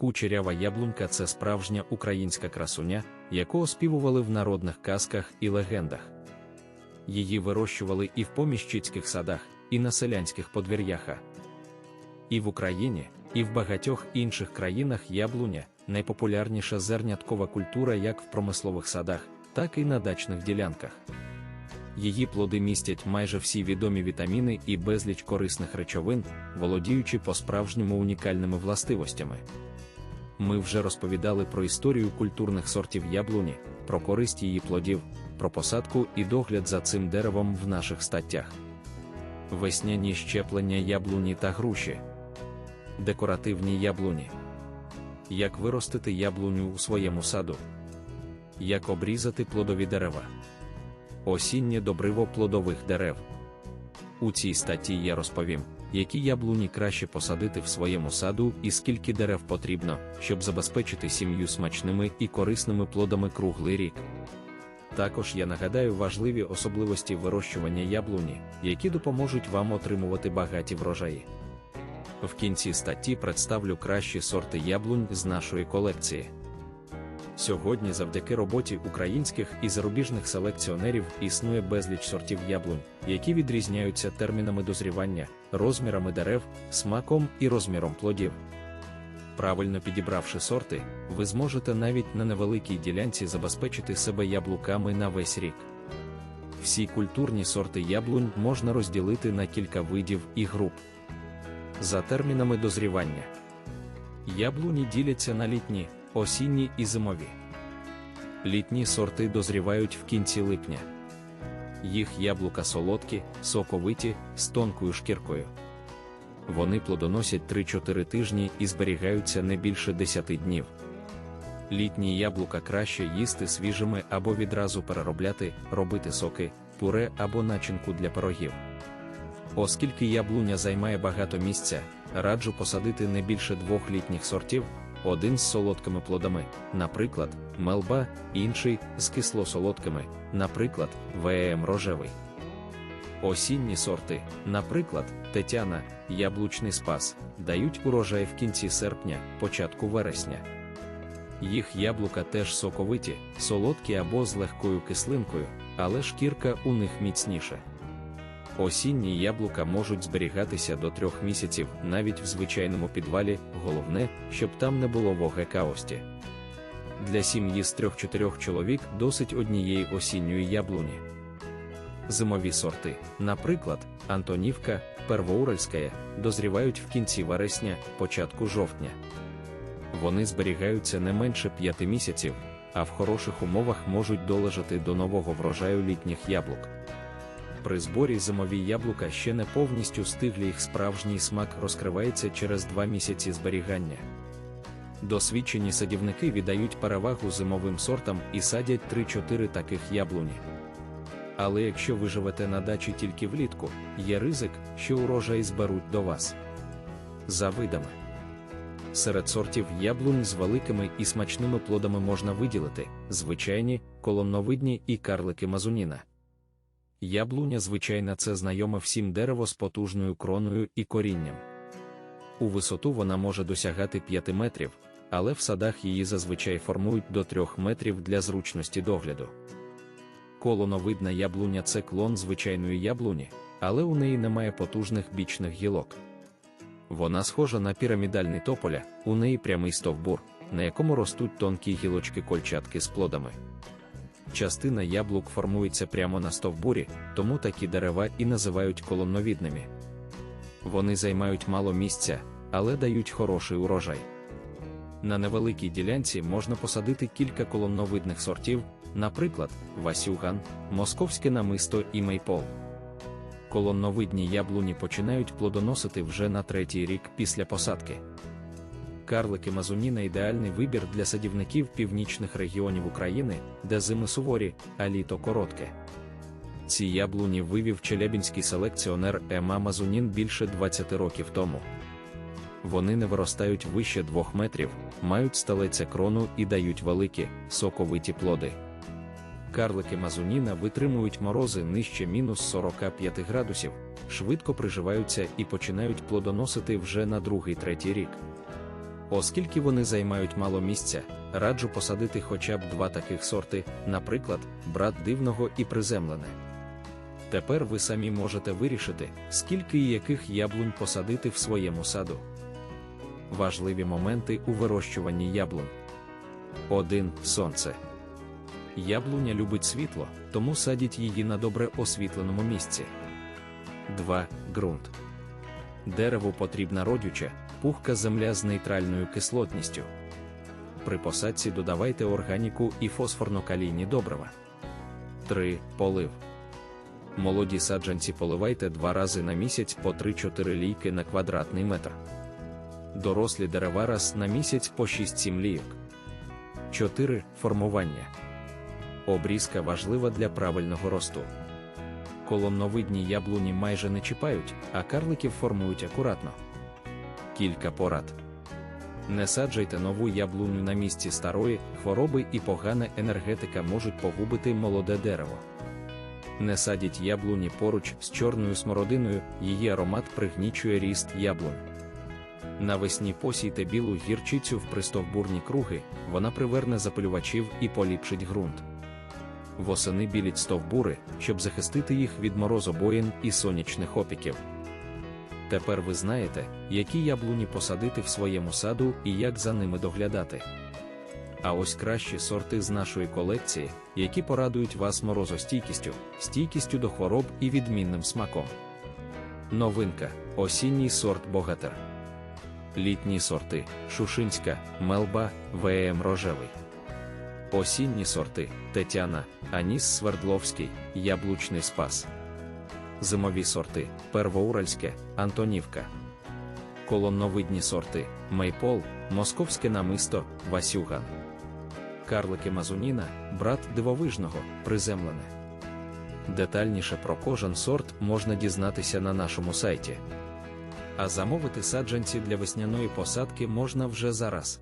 Кучерява яблунька це справжня українська красуня, яку оспівували в народних казках і легендах. Її вирощували і в поміщицьких садах, і на селянських подвір'яха. І в Україні, і в багатьох інших країнах яблуня найпопулярніша зерняткова культура як в промислових садах, так і на дачних ділянках. Її плоди містять майже всі відомі вітаміни і безліч корисних речовин, володіючи по-справжньому унікальними властивостями. Ми вже розповідали про історію культурних сортів яблуні, про користь її плодів, про посадку і догляд за цим деревом в наших статтях. Весняні щеплення яблуні та груші, декоративні яблуні. Як виростити яблуню у своєму саду, як обрізати плодові дерева, осіннє добриво плодових дерев. У цій статті я розповім, які яблуні краще посадити в своєму саду і скільки дерев потрібно, щоб забезпечити сім'ю смачними і корисними плодами круглий рік. Також я нагадаю важливі особливості вирощування яблуні, які допоможуть вам отримувати багаті врожаї. В кінці статті представлю кращі сорти яблунь з нашої колекції. Сьогодні, завдяки роботі українських і зарубіжних селекціонерів, існує безліч сортів яблунь, які відрізняються термінами дозрівання, розмірами дерев, смаком і розміром плодів. Правильно підібравши сорти, ви зможете навіть на невеликій ділянці забезпечити себе яблуками на весь рік. Всі культурні сорти яблунь можна розділити на кілька видів і груп. За термінами дозрівання. Яблуні діляться на літні, осінні і зимові. Літні сорти дозрівають в кінці липня. Їх яблука солодкі, соковиті, з тонкою шкіркою. Вони плодоносять 3-4 тижні і зберігаються не більше 10 днів. Літні яблука краще їсти свіжими або відразу переробляти, робити соки, пуре або начинку для пирогів. Оскільки яблуня займає багато місця, раджу посадити не більше двох літніх сортів, один з солодкими плодами, наприклад, мелба, інший з кисло-солодкими, наприклад, ВМ рожевий. Осінні сорти, наприклад, Тетяна, яблучний спас, дають урожай в кінці серпня, початку вересня. Їх яблука теж соковиті, солодкі або з легкою кислинкою, але шкірка у них міцніша. Осінні яблука можуть зберігатися до трьох місяців навіть в звичайному підвалі, головне, щоб там не було вогекаості. Для сім'ї з трьох-чотирьох чоловік досить однієї осінньої яблуні. Зимові сорти, наприклад, Антонівка, Первоуральська, дозрівають в кінці вересня, початку жовтня. Вони зберігаються не менше п'яти місяців, а в хороших умовах можуть долежати до нового врожаю літніх яблук. При зборі зимові яблука ще не повністю стиглі їх справжній смак розкривається через два місяці зберігання. Досвідчені садівники віддають перевагу зимовим сортам і садять 3-4 таких яблуні. Але якщо ви живете на дачі тільки влітку, є ризик, що урожай зберуть до вас. За видами. Серед сортів яблунь з великими і смачними плодами можна виділити звичайні, колонновидні і карлики мазуніна. Яблуня звичайна це знайоме всім дерево з потужною кроною і корінням. У висоту вона може досягати 5 метрів, але в садах її зазвичай формують до 3 метрів для зручності догляду. Колоновидна яблуня це клон звичайної яблуні, але у неї немає потужних бічних гілок. Вона схожа на пірамідальний тополя, у неї прямий стовбур, на якому ростуть тонкі гілочки кольчатки з плодами. Частина яблук формується прямо на стовбурі, тому такі дерева і називають колонновідними. Вони займають мало місця, але дають хороший урожай. На невеликій ділянці можна посадити кілька колонновидних сортів, наприклад, Васюган, Московське намисто і Мейпол. Колонновидні яблуні починають плодоносити вже на третій рік після посадки. Карлики Мазуніна ідеальний вибір для садівників північних регіонів України, де зими суворі, а літо коротке. Ці яблуні вивів челябінський селекціонер Ема Мазунін більше 20 років тому. Вони не виростають вище 2 метрів, мають сталеця крону і дають великі, соковиті плоди. Карлики Мазуніна витримують морози нижче мінус 45 градусів, швидко приживаються і починають плодоносити вже на другий третій рік. Оскільки вони займають мало місця, раджу посадити хоча б два таких сорти, наприклад, брат дивного і приземлене. Тепер ви самі можете вирішити, скільки і яких яблунь посадити в своєму саду. Важливі моменти у вирощуванні яблунь. 1. Сонце. Яблуня любить світло, тому садіть її на добре освітленому місці. 2. Ґрунт. Дереву потрібна родюча, пухка земля з нейтральною кислотністю. При посадці додавайте органіку і фосфорно-калійні добрива. 3. Полив. Молоді саджанці поливайте два рази на місяць по 3-4 лійки на квадратний метр. Дорослі дерева раз на місяць по 6-7 лійок. 4. Формування. Обрізка важлива для правильного росту. Колонновидні яблуні майже не чіпають, а карликів формують акуратно. Кілька порад. Не саджайте нову яблуню на місці старої, хвороби і погана енергетика можуть погубити молоде дерево. Не садіть яблуні поруч з чорною смородиною, її аромат пригнічує ріст яблунь. Навесні посійте білу гірчицю в пристовбурні круги, вона приверне запилювачів і поліпшить ґрунт. Восени біліть стовбури, щоб захистити їх від морозобоїн і сонячних опіків. Тепер ви знаєте, які яблуні посадити в своєму саду і як за ними доглядати. А ось кращі сорти з нашої колекції, які порадують вас морозостійкістю, стійкістю до хвороб і відмінним смаком. Новинка осінній сорт Богатир. Літні сорти Шушинська, Мелба, ВМ Рожевий. Осінні сорти Тетяна, Аніс Свердловський, Яблучний Спас. Зимові сорти Первоуральське, Антонівка. Колонновидні сорти Мейпол, Московське намисто, Васюган. Карлики Мазуніна, брат дивовижного, приземлене. Детальніше про кожен сорт можна дізнатися на нашому сайті. А замовити саджанці для весняної посадки можна вже зараз.